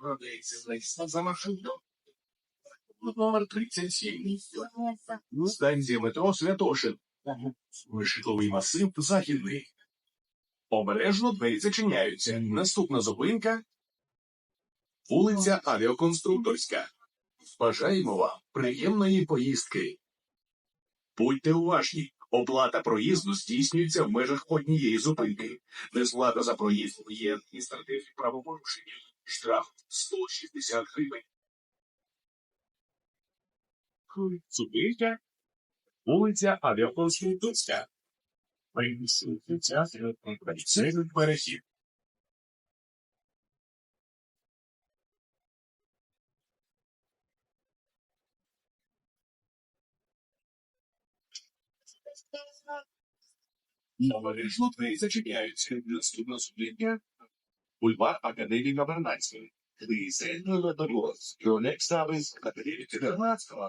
Продається листа за машину. Номер 37. Станція метро Святошин. Житловий масив Західний. Обережно двері зачиняються. Наступна зупинка вулиця Авіаконструкторська. Бажаємо вам приємної поїздки. Будьте уважні. Оплата проїзду здійснюється в межах однієї зупинки. Несплата за проїзд є адміністративним правопорушенням. Штраф 160 гривень. Зупинка. Вулиця Авіаконструкторська. Це перехід. Обережно двері зачиняються. Наступна зупинка. Бульвар Академії Габернацької. Please enter the doors. Your next stop is Академія Габернацького.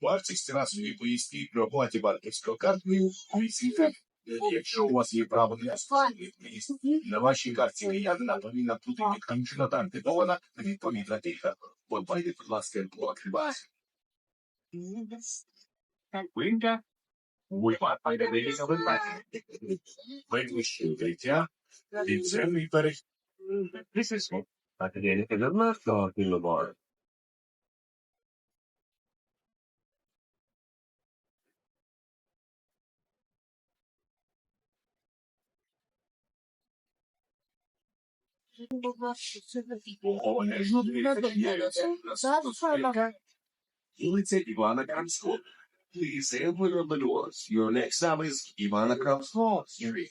Вартість разової поїздки при оплаті банківською карткою 8 гривень. Якщо у вас є право для останніх поїзд, на вашій карті наявна повинна бути відключена та активована відповідна тиха. Подбайте, будь ласка, про активацію. Винка. Бульвар Академії Габернацької. Виключення укриття. Підземний перехід. This is Академія Габернацького Boulevard. Обережно двері зачиняються. Наступна зупинка. Вулиця Івана Крамського. Please enter the doors. Your next stop is Ivana Kravsov Street.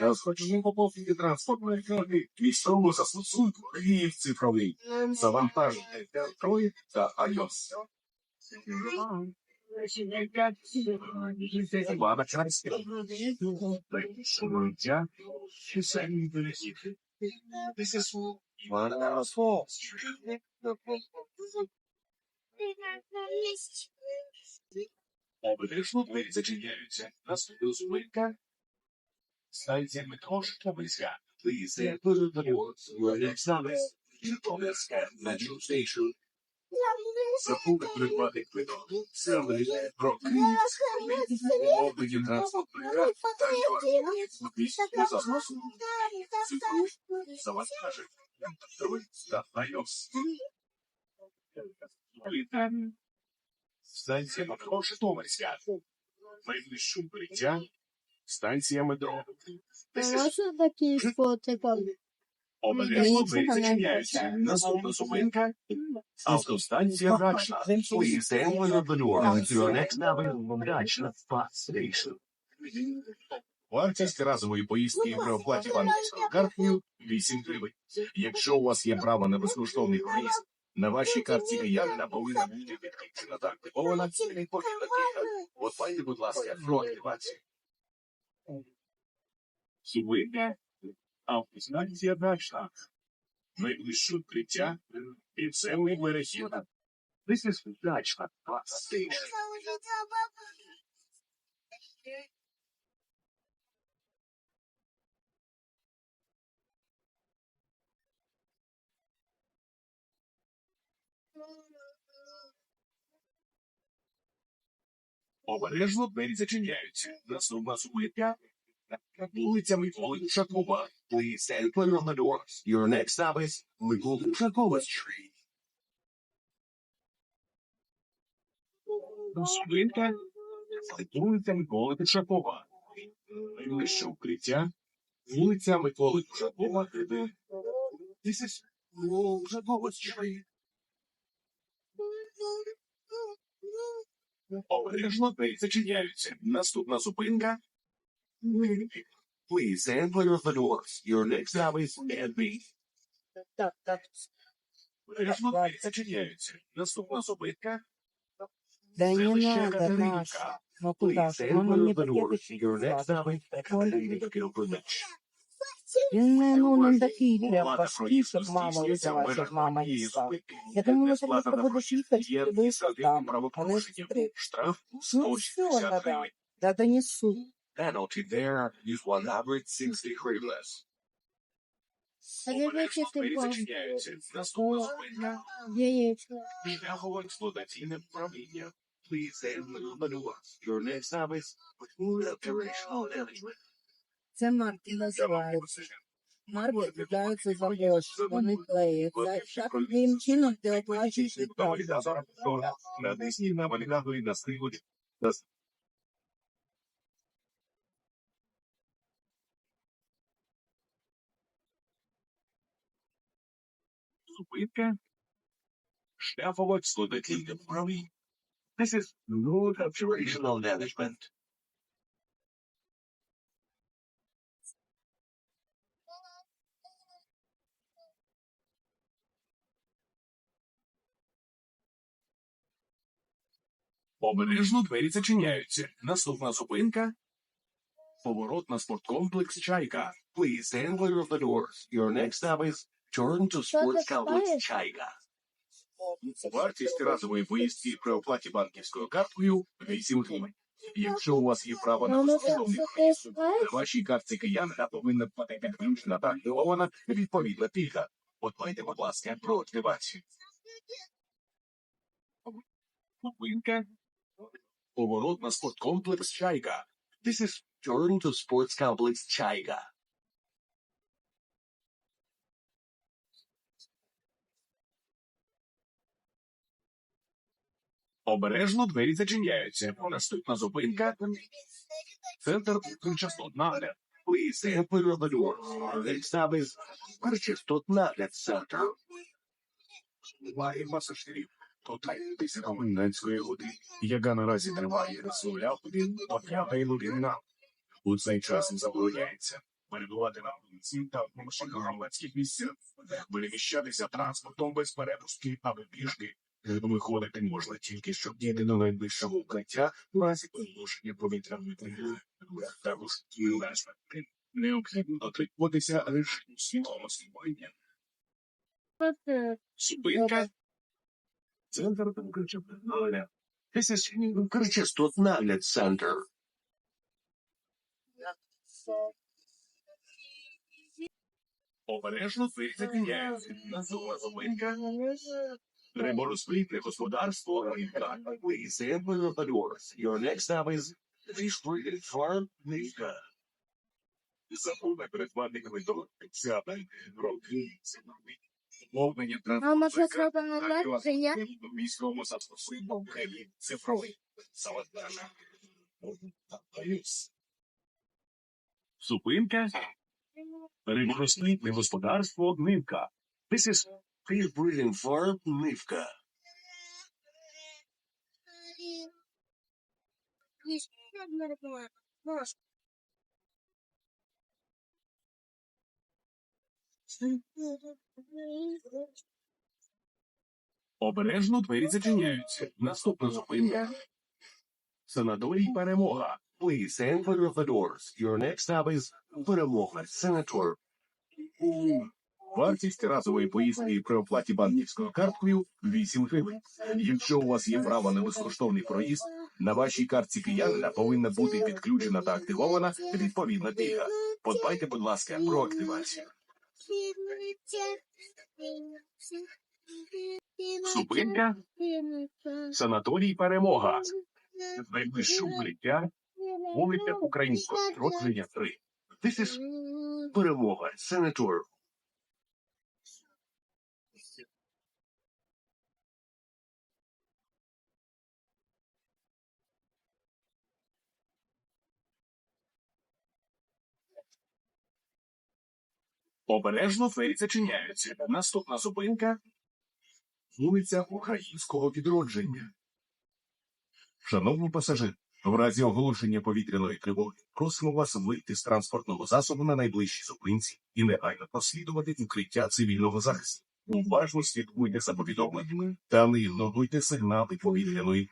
Я хочу поповнити транспортної карти військового застосунку Київ цифровий. Завантаження для Android та iOS. Івана Крамського. Життя. Чисельний перехід. This is Ivana Kravsov Street. Обережно двері зачиняються. Наступна зупинка. Станція метро Житомирська. Please enter the doors. Your next stop is Житомирська Metro Station. Забули придбати квиток. Саме про Київ. Обліки транспортної карти та iOS. Військовий застосунок. Цифровий. Завантаження. Android та iOS. Вітаю. Станція метро Житомирська. Найближче укриття. Станція метро. Можна такі фотика? Обережно двері зачиняються. Наступна зупинка. Автостанція Дачна. Please the. Your next Bus Station. Вартість разової поїздки при оплаті банківською карткою 8 гривень. Якщо у вас є право на безкоштовний проїзд, на вашій карті явна повинна бути відключена та активована відповідна кілька. От пані, будь ласка, про активацію. Зупинка. Автостанція Дачна. Найближче укриття. ми перехід. This is Dachna Bus Station. Обережно двері зачиняються. Наступна зупинка. Вулиця Миколи Ушакова. Please enter the doors. Your next stop is Mikola Ushakova Street. Зупинка. Вулиця Миколи Ушакова. Найближче укриття. Вулиця Миколи Ушакова. This is Ushakova Street. Обережно двері зачиняються. Наступна зупинка. Please enter the doors. Your next stop is Edby. Так, так. Обережно двері зачиняються. Наступна зупинка. Да не надо. Маша. Ну куда ж? Enter мне the Your next stop is Village. Він не, ну, не такий прям Оплата важкий, проїзду щоб мама здійснюється в взяла, межах щоб мама однієї їстала. зупинки. Я думала, що Несплата просто за будеш проїзд їхати, є ти будеш адміністративним там. правопорушенням. Але Штраф Ну, 160 все, гривень. да, да донесу. Penalty there is 160 hryvnias. Перевичити Двері кожен зачиняються. Наступна зупинка. яєчко. Шляхове експлуатаційне управління. Please handle the doors. Your next stop is Food Operational Management. Це марки називаються. Марки віддаються за гроші. Вони клеються. Таким чином ти оплачуєш відправку. На Дисні на Валігаду і на Стигоді. Зупинка. Шляхове експлуатаційне управління. This is Road Operational Management. Обережно двері зачиняються. Наступна зупинка. Поворот на спорткомплекс Чайка. Please handle the doors. Your next stop is Turn to Sports Complex Chaiga. Вартість разової поїздки при оплаті банківською карткою 8 гривень. Якщо у вас є право на безкоштовний це проїзд, на вашій картці киянка повинна бути включена та активована відповідна пільга. Подбайте, будь ласка, про активацію. Зупинка. Поворот на спорткомплекс Чайка. This is Turn to Sports Complex Chaiga. Обережно двері зачиняються. Наступна зупинка. Центр тимчасового нагляд. Please handle the. Your next stop is Purchase Naгляд Center. Буває пасажирів. То третися комендантської години, яка наразі триває нуля годин до п'ятої години. У цей час забороняється перебувати на вулиці та в громадських місцях, переміщатися транспортом без перепустки або пішки. Виходити можна тільки, щоб діти до найближчого укриття в разі порушення повітряної тривоги. Також необхідно дотримуватися режиму свідомості воєння. Зупинка. Центр тимчасового This is Purchase Naгляд Center. Обережно двері зачиняються. Наступна зупинка. Риборозплідне господарство. Please handle the doors. Your next stop is Breeding Farm Nika. Забув придбати квиток. Ця роки. Мовлення? В міському застосунку Україні цифровий. Завантаження. Зупинка. Риборозплідне господарство Нивка. This is Fish Breeding Farm Nivka. Обережно двері зачиняються. Наступна зупинка. Санаторій перемога. Please handle the doors. Your next stop is Перемога Senator. Вартість разової поїздки при оплаті банківською карткою 8 гривень. Якщо у вас є право на безкоштовний проїзд, на вашій картці киянина повинна бути підключена та активована відповідна пільга. Подбайте, будь ласка, про активацію. Зупинка. Санаторій перемога. Найближче укриття. Вулиця Українського відродження 3. This is Перемога Senator. Обережно двері зачиняються. Наступна зупинка. Вулиця Українського відродження. Шановні пасажири, в разі оголошення повітряної тривоги просимо вас вийти з транспортного засобу на найближчій зупинці і негайно прослідувати укриття цивільного захисту. Уважно слідкуйте за повідомленнями та не ігноруйте сигнали повітряної.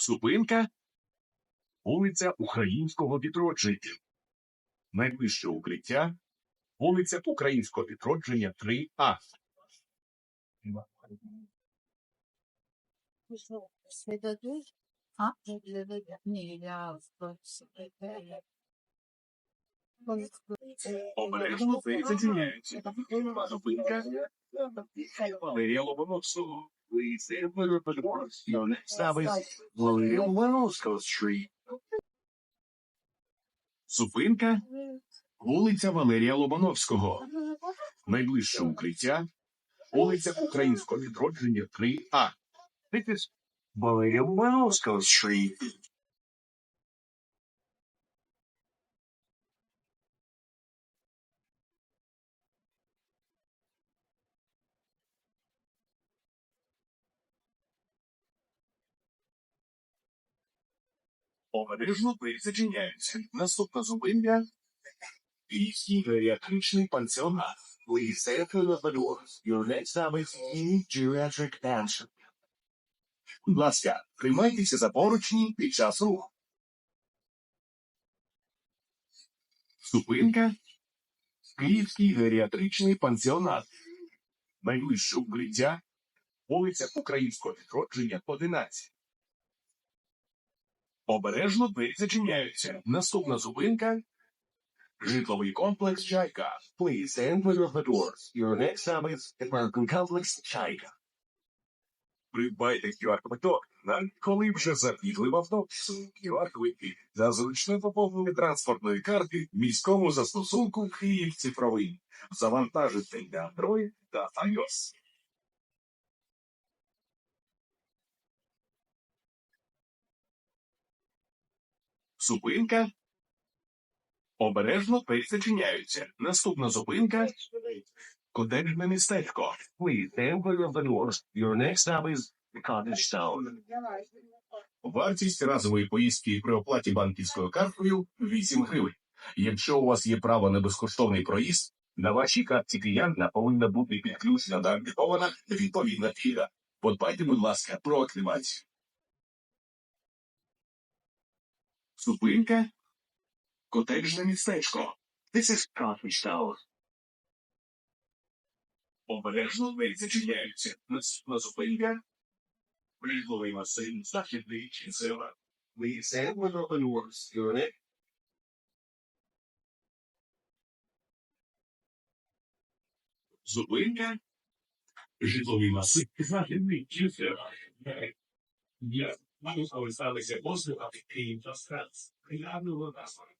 Зупинка. Вулиця Українського відродження. Найближче укриття. Вулиця Українського відродження 3А. Все дадуть? А? Ні, я Обережно зачиняються. Зупинка. Валерія Лобановського. Зупинка. Вулиця Валерія Лобановського. Найближче укриття. Вулиця Українського відродження 3А. This is Обережно двері зачиняються. Наступна зупинка. Київський геріатричний пансіонат. Clear the doors. Your next stop is New Geriatric Mansion. Будь ласка, тримайтеся за поручні під час руху. Зупинка. Київський геріатричний пансіонат. Найближче укриття. Вулиця Українського відродження 11. Обережно двері зачиняються. Наступна зупинка. Житловий комплекс Чайка. Please of the doors. Your next stop is American Complex Чайка. Придбайте QR-квиток, коли вже забігли в автобус. QR-квитки за зручне поповнення транспортної карти міському застосунку Київ цифровий. Завантажити для Android та iOS. Зупинка. Обережно двері зачиняються. Наступна зупинка. Котеджне містечко. Вартість разової поїздки при оплаті банківською карткою 8 гривень. Якщо у вас є право на безкоштовний проїзд, на вашій картці клієнта повинна бути підключена активована відповідна фіга. Подбайте, будь ласка, про активацію. Зупинка. Котеджне містечко. This is Cottage Town. Обережно двері зачиняються. Наступна зупинка. Житловий масив західний. Please stand clear of the doors. Your next Зупинка. Житловий масив західний I was always that, like, it wasn't about the pain, just that. I don't know one that's like,